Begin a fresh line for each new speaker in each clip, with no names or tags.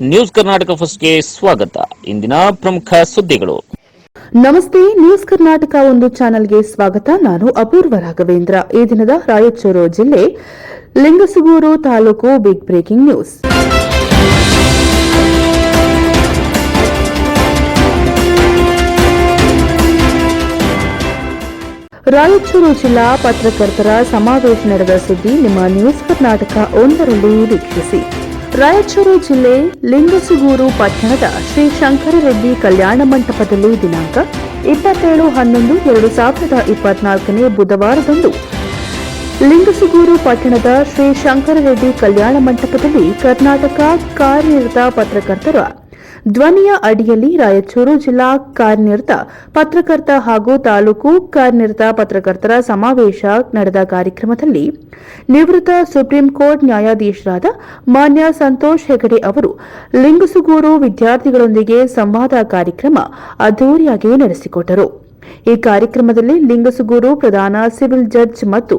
News Karnataka ಫಸ್ಟ್ಗೆ ಸ್ವಾಗತ. ಇಂದಿನ ಪ್ರಮುಖ ಸುದ್ದಿಗಳು.
ನಮಸ್ತೆ, ನ್ಯೂಸ್ ಕರ್ನಾಟಕ ಒಂದು ಚಾನೆಲ್ಗೆ ಸ್ವಾಗತ. ನಾನು ಅಪೂರ್ವ ರಾಘವೇಂದ್ರ. ಈ ದಿನದ ರಾಯಚೂರು ಜಿಲ್ಲೆ Lingasugur taluk big breaking news Raichur ಜಿಲ್ಲಾ ಪತ್ರಕರ್ತರ ಸಮಾವೇಶ ನಡೆದ ಸುದ್ದಿ ನಿಮ್ಮ ನ್ಯೂಸ್ ಕರ್ನಾಟಕ ಒಂದರಲ್ಲಿ ವೀಕ್ಷಿಸಿ. ರಾಯಚೂರು ಜಿಲ್ಲೆ ಲಿಂಗಸುಗೂರು ಪಟ್ಟಣದ ಶ್ರೀ ಶಂಕರರೆಡ್ಡಿ ಕಲ್ಯಾಣ ಮಂಟಪದಲ್ಲಿ ದಿನಾಂಕ ಇಪ್ಪತ್ತೇಳು ಹನ್ನೊಂದು ಎರಡು ಸಾವಿರದ ಇಪ್ಪತ್ನಾಲ್ಕನೇ ಬುಧವಾರದಂದು ಲಿಂಗಸುಗೂರು ಪಟ್ಟಣದ ಶ್ರೀ ಶಂಕರರೆಡ್ಡಿ ಕಲ್ಯಾಣ ಮಂಟಪದಲ್ಲಿ ಕರ್ನಾಟಕ ಕಾರ್ಯನಿರತ ಪತ್ರಕರ್ತರ ಧ್ವನಿಯ ಅಡಿಯಲ್ಲಿ ರಾಯಚೂರು ಜಿಲ್ಲಾ ಕಾರ್ಯನಿರತ ಪತ್ರಕರ್ತ ಹಾಗೂ ತಾಲೂಕು ಕಾರ್ಯನಿರತ ಪತ್ರಕರ್ತರ ಸಮಾವೇಶ ನಡೆದ ಕಾರ್ಯಕ್ರಮದಲ್ಲಿ ನಿವೃತ್ತ ಸುಪ್ರೀಂ ಕೋರ್ಟ್ ನ್ಯಾಯಾಧೀಶರಾದ ಮಾನ್ಯ ಸಂತೋಷ್ ಹೆಗಡೆ ಅವರು ಲಿಂಗಸುಗೂರು ವಿದ್ಯಾರ್ಥಿಗಳೊಂದಿಗೆ ಸಂವಾದ ಕಾರ್ಯಕ್ರಮ ಅದ್ದೂರಿಯಾಗಿ ನಡೆಸಿಕೊಟ್ಟರು. ಈ ಕಾರ್ಯಕ್ರಮದಲ್ಲಿ ಲಿಂಗಸುಗೂರು ಪ್ರಧಾನ ಸಿವಿಲ್ ಜಡ್ಜ್ ಮತ್ತು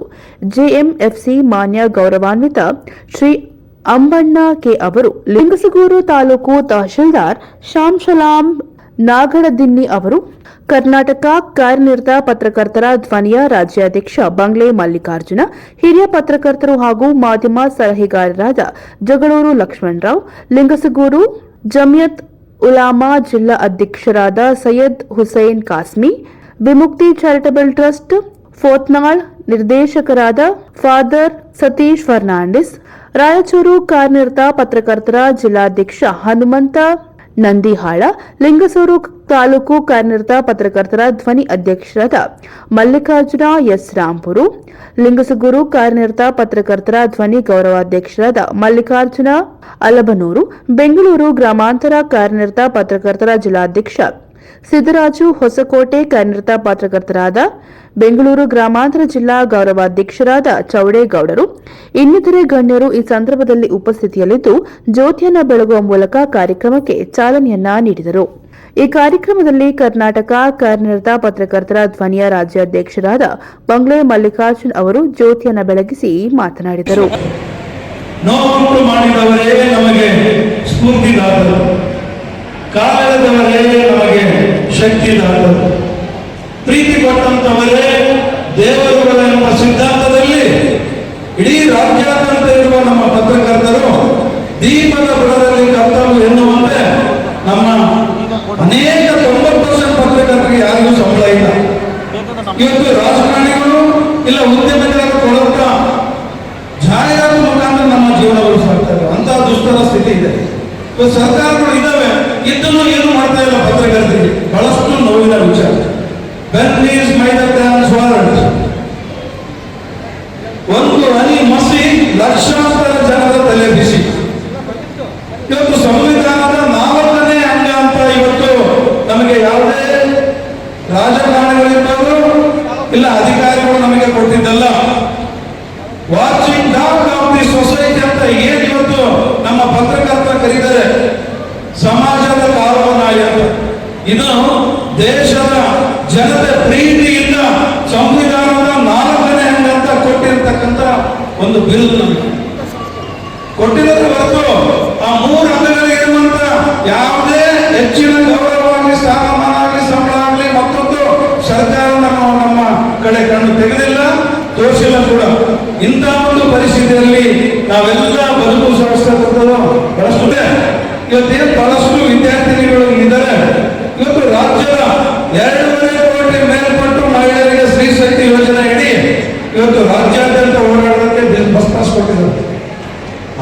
ಜೆಎಂಎಫ್ಸಿ ಮಾನ್ಯ ಗೌರವಾನ್ವಿತ ಶ್ರೀ ಅಂಬಣ್ಣ ಕೆ ಅವರು ಲಿಂಗಸಗೂರು ತಾಲೂಕು ತಹಶೀಲ್ದಾರ್ ಶ್ಯಾಮ್ ಸಲಾಂ ನಾಗಡದಿನ್ನಿ ಅವರು, ಕರ್ನಾಟಕ ಕಾರ್ಯನಿರತ ಪತ್ರಕರ್ತರ ಧ್ವನಿಯ ರಾಜ್ಯಾಧ್ಯಕ್ಷ ಬಂಗ್ಲೆ ಮಲ್ಲಿಕಾರ್ಜುನ, ಹಿರಿಯ ಪತ್ರಕರ್ತರು ಹಾಗೂ ಮಾಧ್ಯಮ ಸಲಹೆಗಾರರಾದ ಜಗಳೂರು ಲಕ್ಷ್ಮಣರಾವ್, ಲಿಂಗಸಗೂರು ಜಮಿಯತ್ ಉಲಾಮಾ ಜಿಲ್ಲಾ ಅಧ್ಯಕ್ಷರಾದ ಸೈಯದ್ ಹುಸೈನ್ ಕಾಸ್ಮಿ, ವಿಮುಕ್ತಿ ಚಾರಿಟಬಲ್ ಟ್ರಸ್ಟ್ ಫೋತ್ನಾಳ್ ನಿರ್ದೇಶಕರಾದ ಫಾದರ್ ಸತೀಶ್ ಫರ್ನಾಂಡಿಸ್ ರಾಯಚೂರು ಕಾರ್ಯನಿರತ ಪತ್ರಕರ್ತರ ಜಿಲ್ಲಾಧ್ಯಕ್ಷ ಹನುಮಂತ ನಂದಿಹಾಳ, ಲಿಂಗಸೂರು ತಾಲೂಕು ಕಾರ್ಯನಿರತ ಪತ್ರಕರ್ತರ ಧ್ವನಿ ಅಧ್ಯಕ್ಷರಾದ ಮಲ್ಲಿಕಾರ್ಜುನ ಎಸ್ ರಾಂಪುರು, ಲಿಂಗಸಗೂರು ಕಾರ್ಯನಿರತ ಪತ್ರಕರ್ತರ ಧ್ವನಿ ಗೌರವಾಧ್ಯಕ್ಷರಾದ ಮಲ್ಲಿಕಾರ್ಜುನ ಅಲಬನೂರು, ಬೆಂಗಳೂರು ಗ್ರಾಮಾಂತರ ಕಾರ್ಯನಿರತ ಪತ್ರಕರ್ತರ ಜಿಲ್ಲಾಧ್ಯಕ್ಷ ಸಿದ್ದರಾಜು ಹೊಸಕೋಟೆ ಕಾರ್ಯನಿರತ ಪತ್ರಕರ್ತರಾದ ಬೆಂಗಳೂರು ಗ್ರಾಮಾಂತರ ಜಿಲ್ಲಾ ಗೌರವಾಧ್ಯಕ್ಷರಾದ ಚೌಡೇಗೌಡರು, ಇನ್ನಿತರೆ ಗಣ್ಯರು ಈ ಸಂದರ್ಭದಲ್ಲಿ ಉಪಸ್ಥಿತಿಯಲ್ಲಿದ್ದು ಜ್ಯೋತಿಯನ್ನು ಬೆಳಗುವ ಮೂಲಕ ಕಾರ್ಯಕ್ರಮಕ್ಕೆ ಚಾಲನೆಯನ್ನ ನೀಡಿದರು. ಈ ಕಾರ್ಯಕ್ರಮದಲ್ಲಿ ಕರ್ನಾಟಕ ಕಾರ್ಯನಿರತ ಪತ್ರಕರ್ತರ ಧ್ವನಿಯ ರಾಜ್ಯಾಧ್ಯಕ್ಷರಾದ ಬಂಗ್ಲೆ ಮಲ್ಲಿಕಾರ್ಜುನ್ ಅವರು ಜ್ಯೋತಿಯನ್ನು ಬೆಳಗಿಸಿ ಮಾತನಾಡಿದರು.
ಕಾಲದವರೇ ನಮಗೆ ಪ್ರೀತಿ ಕೊಟ್ಟಂತವರೇ ದೇವರುಗಳೆಂಬ ಸಿದ್ಧಾಂತದಲ್ಲಿ ಇಡೀ ರಾಜ್ಯಾದ್ಯಂತ ಇರುವ ನಮ್ಮ ಪತ್ರಕರ್ತರು ದೀಪದ ಬುಡದಲ್ಲಿ ಕರ್ತವ್ಯ ಎನ್ನುವಂತೆ ನಮ್ಮ ಅನೇಕ ತೊಂಬತ್ತು ಪರ್ಸೆಂಟ್ ಪತ್ರಕರ್ತರಿಗೆ ಯಾರಿಗೂ ಸಂಬಳ ಇಲ್ಲ ಇವತ್ತು ರಾಜಕಾರಣಿಗಳು ಇಲ್ಲ ಉದ್ಯಮಿಗಳು ಕೊಡುತ್ತ ಜಾಹೀರಾತು ಮುಖಾಂತರ ನಮ್ಮ ಜೀವನಗಳು ಸಾಗ್ತವೆ ಅಂತ ದುಷ್ಟರ ಸ್ಥಿತಿ ಇದೆ ಇವತ್ತು ಸರ್ಕಾರಗಳು ಇದಾವೆ ಇದನ್ನು ಏನು ಮಾಡ್ತಾ ಇಲ್ಲ ಪತ್ರಕರ್ತರಿಗೆ ಬಹಳಷ್ಟು ನೋವಿನ ವಿಚಾರ pen is mightier than sword ಒಂದು ಹನಿ ಮಸಿ ಲಕ್ಷಾಂತರ ಜನರ ತಲೆ ಬಿಸಿ ಇವತ್ತು ಸಂವಿಧಾನದ ನಾಲ್ಕನೇ ಅಂಗ ಅಂತ ಇವತ್ತು ನಮಗೆ ಯಾವುದೇ ರಾಜಕಾರಣಿಗಳಿರ್ಬೋದು ಇಲ್ಲ ಅಧಿಕಾರಿಗಳು ನಮಗೆ ಕೊಟ್ಟಿದ್ದಲ್ಲ watching dog of the society ಅಂತ ಏನ್ ಇವತ್ತು ನಮ್ಮ ಪತ್ರಕರ್ತರ ಕರೀತಾರೆ ಸಮಾಜದ ಕಾವಲನಾಯ ಇದು ದೇಶದ ಜನತೆ ಪ್ರೀತಿಯಿಂದ ಸಂವಿಧಾನದ ನಾಲ್ಕನೇ ಅಂಗ ಅಂತ ಕೊಟ್ಟಿರ್ತಕ್ಕಂಥ ಒಂದು ಬಿರುದು ನಮಗೆ. ಹೊರತು ಆ ಮೂರು ಅಂಗಗಳಿಗೆ ಇರುವಂತ ಯಾವುದೇ ಹೆಚ್ಚಿನ ಗೌರವವಾಗಿ ಸ್ಥಾನಮಾನ ಆಗಲಿ ಸಂಬಳ ಆಗಲಿ ಮತ್ತೊಂದು ಸರ್ಕಾರ ನಮ್ಮ ನಮ್ಮ ಕಡೆ ಕಣ್ಣು ತೆಗೆದಿಲ್ಲ ತೋರಿಸಿಲ್ಲ ಕೂಡ. ಇಂಥ ಒಂದು ಪರಿಸ್ಥಿತಿಯಲ್ಲಿ ನಾವೆಲ್ಲ ಬದುಕು ಸಾಗಿಸ್ತಕ್ಕಂಥದ್ದು ಇದೆ. ಇವತ್ತೇನು ಬಹಳಷ್ಟು ವಿದ್ಯಾರ್ಥಿನಿಗಳು ಇದ್ದಾರೆ ಇವತ್ತು ರಾಜ್ಯದ ಎರಡೂವರೆ ಕೋಟಿ ಮೇಲ್ಪಟ್ಟು ಮಹಿಳೆಯರಿಗೆ ಸ್ತ್ರೀ ಶಕ್ತಿ ಯೋಜನೆ ಅಡಿ ಇವತ್ತು ರಾಜ್ಯಾದ್ಯಂತ ಓಡಾಡೋದಕ್ಕೆ ಬಸ್ ಪಾಸ್ ಕೊಟ್ಟಿದ್ದಾರೆ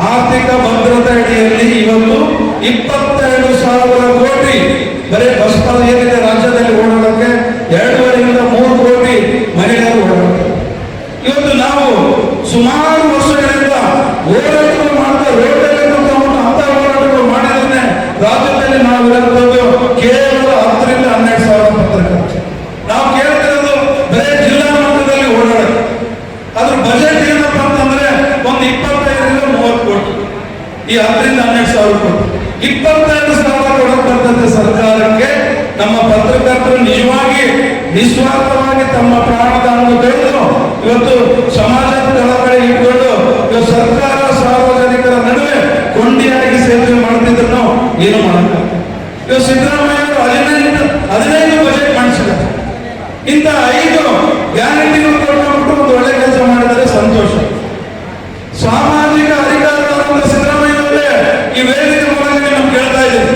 ಆರ್ಥಿಕ ಭದ್ರತೆ ಅಡಿಯಲ್ಲಿ ಇವತ್ತು ಇಪ್ಪತ್ತೆರಡು ಸಾವಿರ ಕೋಟಿ. ಬರೀ ಬಸ್ ಪಾಸ್ ಏನಿದೆ ರಾಜ್ಯದಲ್ಲಿ ಓಡಾಡೋಕೆ ಎರಡೂವರೆಯಿಂದ ಮೂರು ಕೋಟಿ ಮಹಿಳೆಯರು ಓಡಾಡ್ತಾರೆ ಇವತ್ತು ನಾವು ಸುಮಾರು ವರ್ಷಗಳಿಂದ ಹೋರಾಟಗಳು ಮಾಡ್ತಾ ರೋಡಲ್ಲಿ ಅಂತ ಹೋರಾಟಗಳು ಮಾಡಿದ್ರೆ ರಾಜ್ಯದಲ್ಲಿ ನಾವು ಇರುವಂತದ್ದು ಕೇವಲ ಹತ್ತರಿಂದ ಹನ್ನೆರಡು ಸಾವಿರ ಪತ್ರಿಕೆ ನಾವು ಕೇಳ್ತಿರೋದು ಬರೀ ಜಿಲ್ಲಾ ಮಟ್ಟದಲ್ಲಿ ಓಡಾಡೋದು ಅದ್ರ ಬಜೆಟ್ ಏನಪ್ಪ ಅಂತಂದ್ರೆ ಒಂದು ಇಪ್ಪತ್ತೈದರಿಂದ ಮೂವತ್ತು ಕೋಟಿ. ಈ ಹತ್ತರಿಂದ ಹನ್ನೆರಡು ಸಾವಿರ ಕೋಟಿ. ಇಪ್ಪತ್ತೆರಡು ಸಾವಿರ ಬರ್ತಂತೆ ಸರ್ಕಾರಕ್ಕೆ. ನಮ್ಮ ಪತ್ರಕರ್ತರು ನಿಜವಾಗಿ ನಿಸ್ವಾರ್ಥವಾಗಿ ತಮ್ಮ ಪ್ರಾಣದಾನವನ್ನು ತೆಗೆದು ಇವತ್ತು ಸಮಾಜದ ಕಳಕಳಿ ಇಟ್ಕೊಂಡು ಇವತ್ತು ಸರ್ಕಾರ ಸಾರ್ವಜನಿಕರ ನಡುವೆ ಕೊಂಡಿಯಾಗಿ ಸೇವೆ ಮಾಡ್ತಿದ್ರು ಏನು ಮಾಡಬೇಕು ಇವತ್ತು ಸಿದ್ದರಾಮಯ್ಯ ಅವರು ಹದಿನೈದು ಹದಿನೈದು ಬಜೆಟ್ ಮಾಡಿಸಿದ್ದಾರೆ ಇಂಥ ಐದು ಗ್ಯಾರಂಟಿಗಳು ಕೊಟ್ಬಿಟ್ಟು ಒಂದು ಒಳ್ಳೆ ಕೆಲಸ ಮಾಡಿದರೆ ಸಂತೋಷ ಸಾಮಾಜಿಕ ಅಧಿಕಾರವನ್ನು ಸಿದ್ದರಾಮಯ್ಯನವರೇ ಈ ವೇದಿಕೆ ಮೂಲಕ ನಾವು ಕೇಳ್ತಾ ಇದ್ದೀವಿ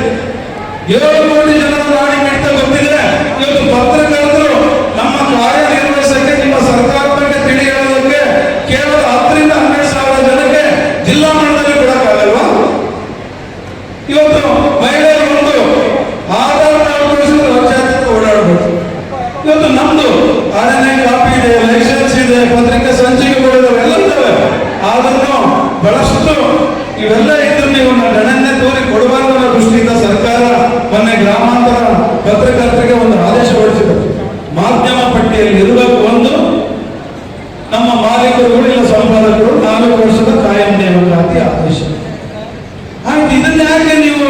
ಏಳು ಕೋಟಿ ಜನರ ನಾಡಿ ಮಿಡ್ತ ಗೊತ್ತಿದೆ ಇವತ್ತು ಪತ್ರಕರ್ತರು ನಮ್ಮ ಕಾರ್ಯನಿರ್ವಹಿಸಕ್ಕೆ ನಿಮ್ಮ ಸರ್ಕಾರದ ಬಗ್ಗೆ ತಿಳಿ ಹೇಳೋದಕ್ಕೆ ಕೇವಲ ಹತ್ತರಿಂದ ಹನ್ನೆರಡು ಸಾವಿರ ಜನಕ್ಕೆ ಜಿಲ್ಲಾ ಮಟ್ಟದಲ್ಲಿ ಕೊಡಕ್ಕಾಗಲ್ವಾ ಇವತ್ತು ಮಹಿಳೆಯರು ಒಂದು ಆಧಾರ್ ಕಾರ್ಡ್ ತೋರಿಸಿದ್ರೆ ಲಕ್ಷಾಂತರ ಓಡಾಡಬಹುದು ಇವತ್ತು ನಮ್ದು ಆರನೇ ಕಾಪಿ ಇದೆ ಲೈಸೆನ್ಸ್ ಇದೆ ಪತ್ರಿಕೆ ಸಂಚಿಕೆಗಳು ಎಲ್ಲ ಇದ್ದಾವೆ ಆದ್ರೂ ಬಹಳಷ್ಟು ಇವೆಲ್ಲ ಇದ್ದು ನೀವು ಗಣನೆ ತೋರಿ ಕೊಡಬಾರದು ಅನ್ನೋ ದೃಷ್ಟಿಯಿಂದ ಸರ್ಕಾರ ಮೊನ್ನೆ ಗ್ರಾಮಾಂತರ ಪತ್ರಕರ್ತರಿಗೆ ಒಂದು ಆದೇಶ ಹೊರಡಿಸಿದೆ ಮಾಧ್ಯಮ ಪಟ್ಟಿಯಲ್ಲಿ ಇರಬೇಕು ಒಂದು ನಮ್ಮ ಮಾಲೀಕರುಗಳು ಇಲ್ಲ ಸಂಪಾದಕರು ನಾಲ್ಕು ವರ್ಷದ ಕಾಯಂ ನೇಮಕಾತಿ ಆದೇಶ ಆಯ್ತು ಇದನ್ನ ಯಾಕೆ ನೀವು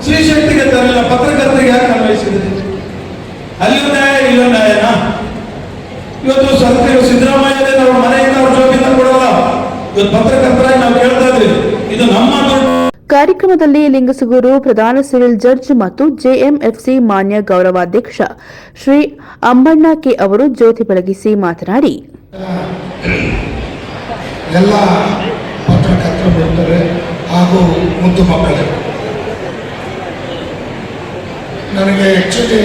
ಸ್ತ್ರೀ ಶಕ್ತಿಗೆ ತರಲಿಲ್ಲ ಪತ್ರಕರ್ತರಿಗೆ ಯಾಕೆ ಅನ್ವಯಿಸಿದ್ರಿ ಅಲ್ಲಿಯೂ ನ್ಯಾಯ ಇಲ್ಲೂ ನ್ಯಾಯನಾ ಇವತ್ತು ಸರ್ಕಾರ ಸಿದ್ದರಾಮಯ್ಯ ನಾವು ಮನೆಯಿಂದ ಅವ್ರ ಜೋಬಿಂದ ಕೊಡಲ್ಲ ಇವತ್ತು ಪತ್ರಕರ್ತರಾಗಿ ನಾವು ಕೇಳ್ತಾ ಇದ್ವಿ ಇದು ನಮ್ಮ ದುಡ್ಡು
ಕಾರ್ಯಕ್ರಮದಲ್ಲಿ ಲಿಂಗಸುಗೂರು ಪ್ರಧಾನ ಸಿವಿಲ್ ಜಡ್ಜ್ ಮತ್ತು ಜೆಎಂಎಫ್ಸಿ ಮಾನ್ಯ ಗೌರವಾಧ್ಯಕ್ಷ ಶ್ರೀ ಅಂಬಣ್ಣ ಕೆ ಅವರು ಜ್ಯೋತಿ ಬೆಳಗಿಸಿ ಮಾತನಾಡಿ.
ಎಲ್ಲ ಹಾಗೂ ಮುದ್ದು ಮಕ್ಕಳು. ನನಗೆ ಆ್ಯಕ್ಚುಲಿ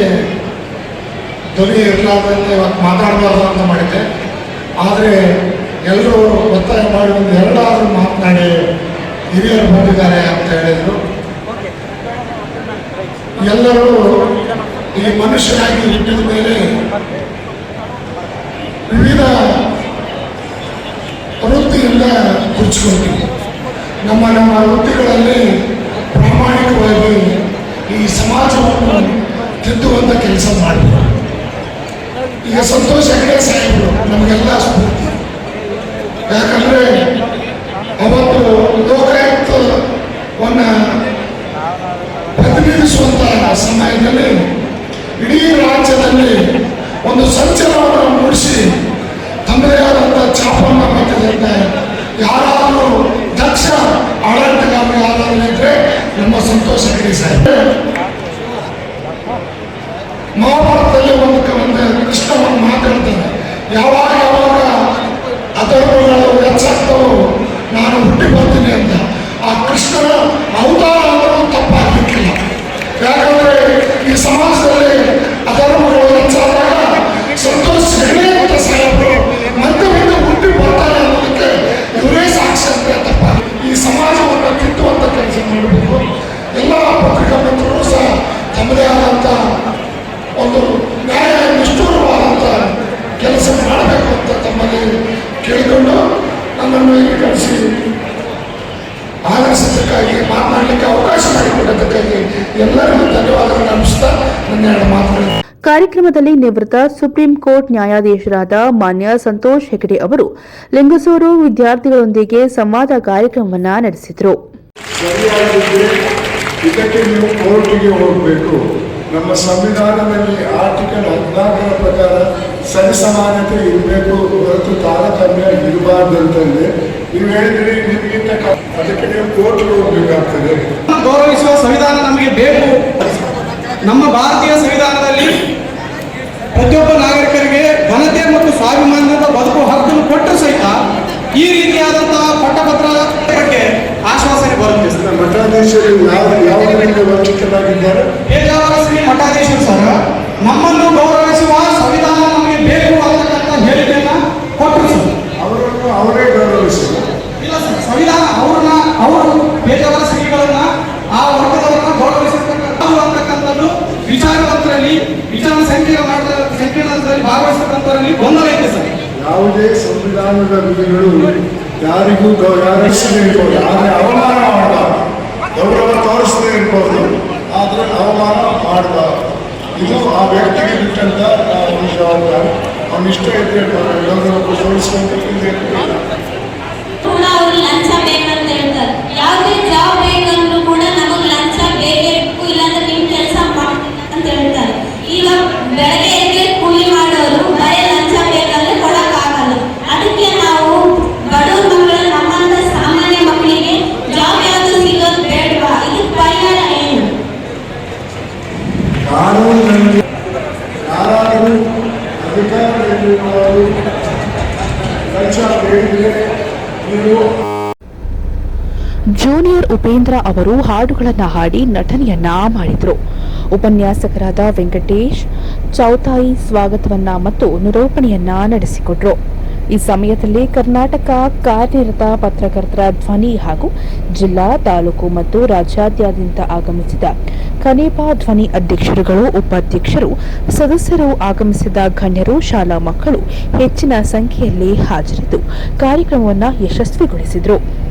ಧ್ವನಿ ಇರಲಾರ್ದಂತೆ ಇವತ್ತು ಮಾತಾಡಬಾರ್ದು ಅಂತ ಮಾಡಿದ್ದೆ. ಆದರೆ ಎಲ್ಲರೂ ಒತ್ತಾಯ ಮಾಡಿ ಒಂದು ಎರಡಾದರೂ ಮಾತನಾಡಿ ಹಿರಿಯರು ಬಂದಿದ್ದಾರೆ ಅಂತ ಹೇಳಿದರು. ಎಲ್ಲರೂ ಈ ಮನುಷ್ಯರಾಗಿ ಹುಟ್ಟಿದ ಮೇಲೆ ವಿವಿಧ ವೃತ್ತಿಯಿಂದ ಗುರುತಿಸ್ಕೊಳ್ತೀವಿ ನಮ್ಮ ನಮ್ಮ ವೃತ್ತಿಗಳಲ್ಲಿ ಪ್ರಾಮಾಣಿಕವಾಗಿ ಈ ಸಮಾಜವನ್ನು ತಿದ್ದುವಂಥ ಕೆಲಸ ಮಾಡಬೇಕು ಈಗ ಸಂತೋಷ ಹೆಗಡೆ ಸಾಹೇಬರು, ನಮಗೆಲ್ಲ ಸ್ಫೂರ್ತಿ. ಯಾಕಂದರೆ ಅವತ್ತು ಲೋಕಾಯುಕ್ತವನ್ನು ಪ್ರತಿನಿಧಿಸುವಂಥ ಸಮಯದಲ್ಲಿ ಇಡೀ ರಾಜ್ಯದಲ್ಲಿ ಒಂದು ಸಂಚಲನವನ್ನು ಮೂಡಿಸಿ ತಮ್ಮದೇ ಚಾಪನ್ನ ಹಾಕಿದಂತೆ ಯಾರಾದರೂ ದಕ್ಷ ಆಡಳಿತಗಾರರು ಯಾರಾದರೂ ಇದ್ರೆ ನಮ್ಮ ಸಂತೋಷ ಸರ್. ಮಹಾಭಾರತದಲ್ಲಿ ಒಂದು ಒಂದು ಕೃಷ್ಣ ಮಾತಾಡ್ತಾನೆ ಯಾವಾಗ ಯಾವಾಗ ಅಧರ್ಮಗಳು ಹೆಚ್ಚಾಗ್ತವೋ ನಾನು ಹುಟ್ಟಿ ಬರ್ತೀನಿ ಅಂತ. ಆ ಕೃಷ್ಣನ ಅವತಾರ ಯಾಕಂದ್ರೆ ಈ ಸಮಾಜದಲ್ಲಿ
ಕಾರ್ಯಕ್ರಮದಲ್ಲಿ ನಿವೃತ್ತ ಸುಪ್ರೀಂ ಕೋರ್ಟ್ ನ್ಯಾಯಾಧೀಶರಾದ ಮಾನ್ಯ ಸಂತೋಷ್ ಹೆಗಡೆ ಅವರು ಲಿಂಗಸೂರು ವಿದ್ಯಾರ್ಥಿಗಳೊಂದಿಗೆ ಸಂವಾದ ಕಾರ್ಯಕ್ರಮವನ್ನು ನಡೆಸಿದರು.
ಸರಿಯಾಗಿದ್ದರೆ ಇದಕ್ಕೆ ನೀವು ಕೋರ್ಟಿಗೆ ಹೋಗಬೇಕು. ನಮ್ಮ ಸಂವಿಧಾನದಲ್ಲಿ ಆರ್ಟಿಕಲ್ ಹದಿನಾಲ್ಕರ ಪ್ರಕಾರ ಸರಿಸಮಾನತೆ ಇರಬೇಕು ಹೊರತು ತಾರತಮ್ಯ ಇರಬಾರ್ದು ಅಂತಂದ್ರೆ ನೀವು ಹೇಳಿದ್ರೆ ನಿಮಗಿಂತ ಅದಕ್ಕೆ ನೀವು ಕೋರ್ಟ್ಗೆ ಹೋಗ್ಬೇಕಾಗ್ತದೆ.
ಗೌರವಿಸುವ ಸಂವಿಧಾನ ನಮಗೆ ಬೇಕು. ನಮ್ಮ ಭಾರತೀಯ ಸಂವಿಧಾನದಲ್ಲಿ ಪ್ರತಿಯೊಬ್ಬ ನಾಗರಿಕರಿಗೆ ಘನತೆ ಮತ್ತು ಸ್ವಾಭಿಮಾನದ ಬದುಕು ಹಕ್ಕನ್ನು ಕೊಟ್ಟರು ಸಹಿತ ಈ ರೀತಿಯಾದಂತಹ ಪಟ್ಟಪತ್ರ ಬಗ್ಗೆ ಆಶ್ವಾಸನೆ ಬರುತ್ತೆ
ಮಠಾಧೀಶರು ಯಾವ ವಂಚಿತರಾಗಿದ್ದಾರೆ?
ಶ್ರೀ ಮಠಾಧೀಶರು ಸರ್ ನಮ್ಮನ್ನು ಗೌರವಿಸುವ ಸಂವಿಧಾನ ನಮಗೆ ಬೇಕು ಅಂತಕ್ಕಂಥ ಹೇಳಿಕೆಯನ್ನ ಕೊಟ್ಟರು ಸರ್.
ಅವರನ್ನು ಅವರೇ ಗೌರವಿಸಲು
ಇಲ್ಲ ಸರ್ ಸಂವಿಧಾನ
ಯಾವುದೇ ಸಂವಿಧಾನದ ವಿಧಿಗಳು ಯಾರಿಗೂ ಗೌರವ ಇರ್ಬೋದು. ಆದರೆ ಅವಮಾನ ಮಾಡಬಾರ್ದು. ಗೌರವ ತೋರಿಸದೇ ಇರ್ಬೋದು. ಆದರೆ ಅವಮಾನ ಮಾಡಬಾರ್ದು. ಇದು ಆ ವ್ಯಕ್ತಿಗೆ ಬಿಟ್ಟಂತ ಜವಾಬ್ದಾರಿ. ಅವನ ಇಷ್ಟ ಇದ್ರೆ ಗೌರವ ತೋರಿಸ್ಕೊಂಡು ಇಲ್ಲದೆ ಇರ್ಬೋದು.
ಕೂಡ ಅವ್ರು ಲಂಚ ಬೇಕಂತ ಹೇಳ್ತಾರೆ ಯಾವುದೇ ಜಾಬ್ ಬೇಕಂದ್ರೂ ಕೂಡ ನಮಗೆ ಲಂಚ ಬೇಕೇ ಬೇಕು ಇಲ್ಲಾಂದ್ರೆ ನಿಮ್ ಕೆಲಸ ಮಾಡ್ತೀನಿ ಅಂತ ಹೇಳ್ತಾರೆ ಈಗ ಬೆಳಗ್ಗೆ ಎದ್ದು ಕೂಲಿ ಮಾಡೋರು ಬರೀ ಲಂಚ ಬೇಕಂದ್ರೆ ಕೊಡಕ್ ಆಗಲ್ಲ ಅದಕ್ಕೆ ನಾವು ಬಡವ್ರ ಮಕ್ಕಳು ನಮ್ಮಂತ ಸಾಮಾನ್ಯ ಮಕ್ಕಳಿಗೆ ಜಾಬ್ ಯಾವುದು ಸಿಗೋದು ಬೇಡವಾ ಇದಕ್ಕೆ ಪರಿಹಾರ ಏನು
ಹೇಳಿದ್ರೆ ನೀವು
ಜೂನಿಯರ್ ಉಪೇಂದ್ರ ಅವರು ಹಾಡುಗಳನ್ನು ಹಾಡಿ ನಟನೆಯನ್ನ ಮಾಡಿದರು. ಉಪನ್ಯಾಸಕರಾದ ವೆಂಕಟೇಶ್, ಚೌತಾಯಿ ಸ್ವಾಗತವನ್ನ ಮತ್ತು ನಿರೂಪಣೆಯನ್ನ ನಡೆಸಿಕೊಟ್ರು. ಈ ಸಮಯದಲ್ಲಿ ಕರ್ನಾಟಕ ಕಾರ್ಯನಿರತ ಪತ್ರಕರ್ತರ ಧ್ವನಿ ಹಾಗೂ ಜಿಲ್ಲಾ, ತಾಲೂಕು ಮತ್ತು ರಾಜ್ಯಾದ್ಯಂತ ಆಗಮಿಸಿದ ಕನೇಪಾ ಧ್ವನಿ ಅಧ್ಯಕ್ಷರುಗಳು, ಉಪಾಧ್ಯಕ್ಷರು, ಸದಸ್ಯರು ಆಗಮಿಸಿದ ಗಣ್ಯರು, ಶಾಲಾ ಮಕ್ಕಳು ಹೆಚ್ಚಿನ ಸಂಖ್ಯೆಯಲ್ಲಿ ಹಾಜರಿದ್ದು ಕಾರ್ಯಕ್ರಮವನ್ನು ಯಶಸ್ವಿಗೊಳಿಸಿದರು.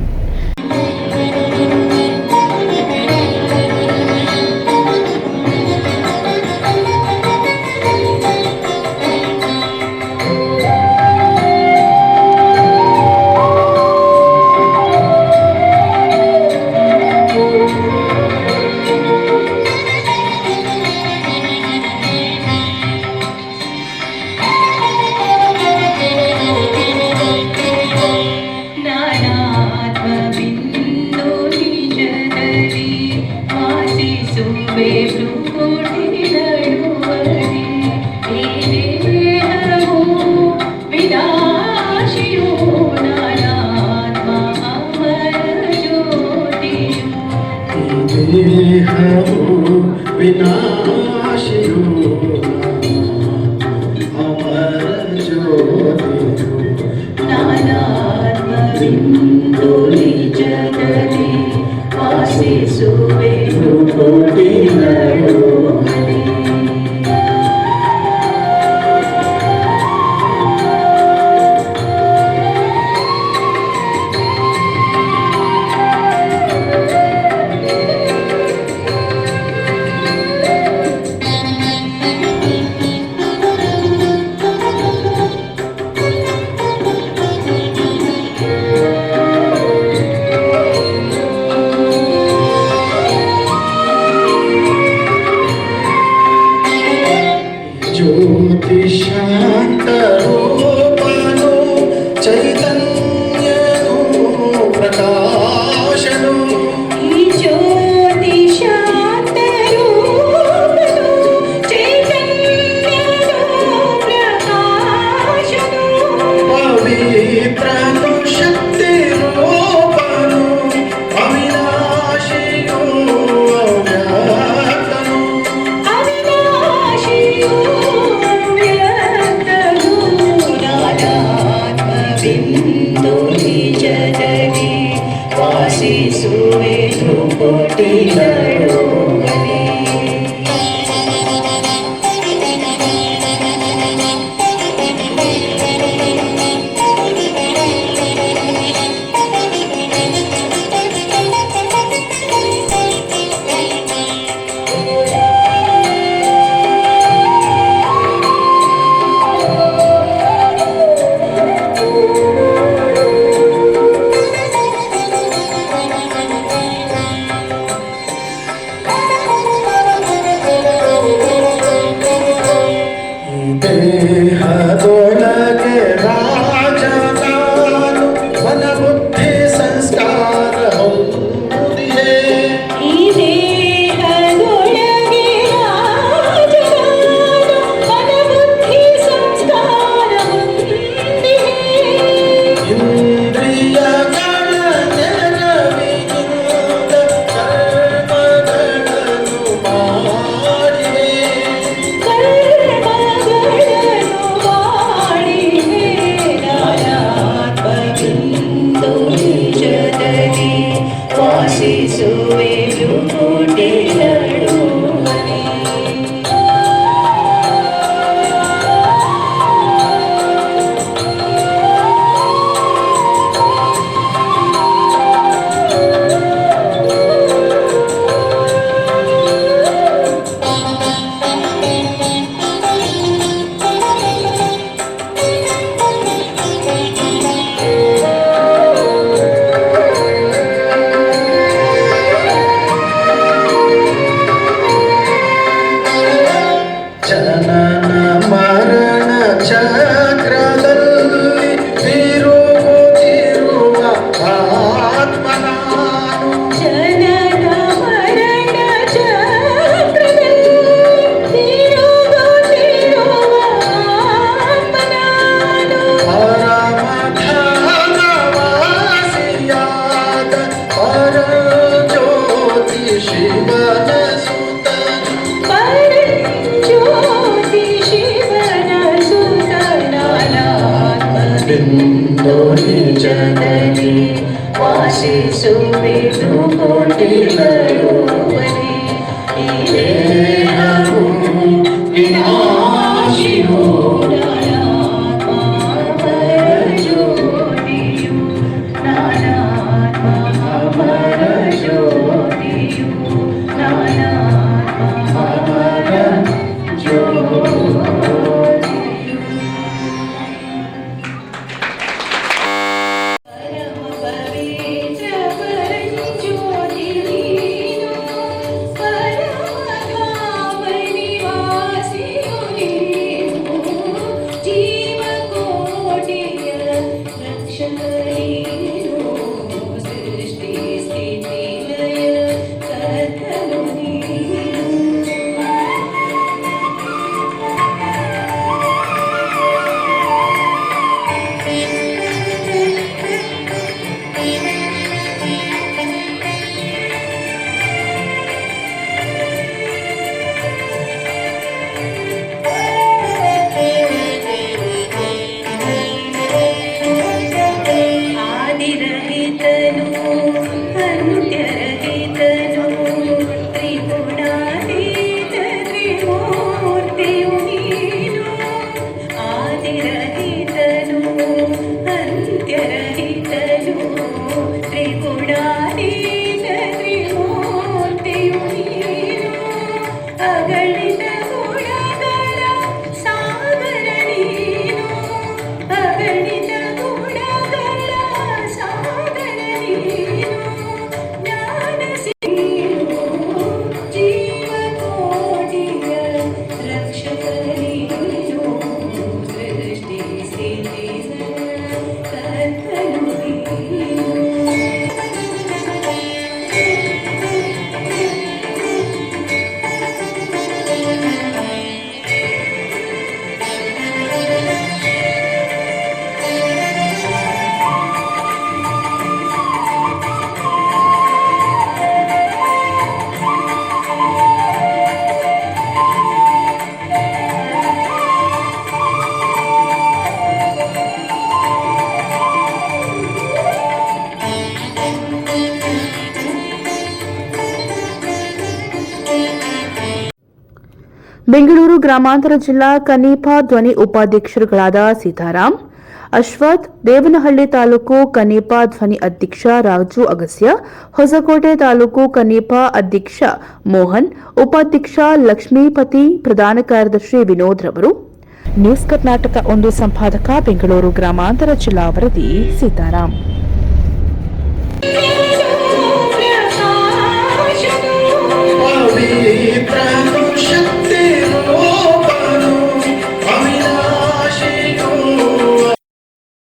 ಜ್ಯೋತಿಯು ನಾನಾತ್ಮಬಿಂದು ನಿಜದಲ್ಲಿ ವಾಸಿಸುವೆ ಭ್ರೂಕುಟಿ ನಡುವರಿ
ಗ್ರಾಮಾಂತರ ಜಿಲ್ಲಾ ಕನೀಪಾ ಧ್ವನಿ ಉಪಾಧ್ಯಕ್ಷರುಗಳಾದ ಸೀತಾರಾಮ್ ಅಶ್ವಥ್, ದೇವನಹಳ್ಳಿ ತಾಲೂಕು ಕನೀಪಾ ಧ್ವನಿ ಅಧ್ಯಕ್ಷ ರಾಜು ಅಗಸ್ಯ, ಹೊಸಕೋಟೆ ತಾಲೂಕು ಕನೀಪಾ ಅಧ್ಯಕ್ಷ ಮೋಹನ್, ಉಪಾಧ್ಯಕ್ಷ ಲಕ್ಷ್ಮೀಪತಿ, ಪ್ರಧಾನ ಕಾರ್ಯದರ್ಶಿ ವಿನೋದ್ ರವರು. ನ್ಯೂಸ್ ಕರ್ನಾಟಕ ಒಂದು ಸಂಪಾದಕ, ಬೆಂಗಳೂರು ಗ್ರಾಮಾಂತರ ಜಿಲ್ಲಾ ವರದಿ ಸೀತಾರಾಮ್ ಿ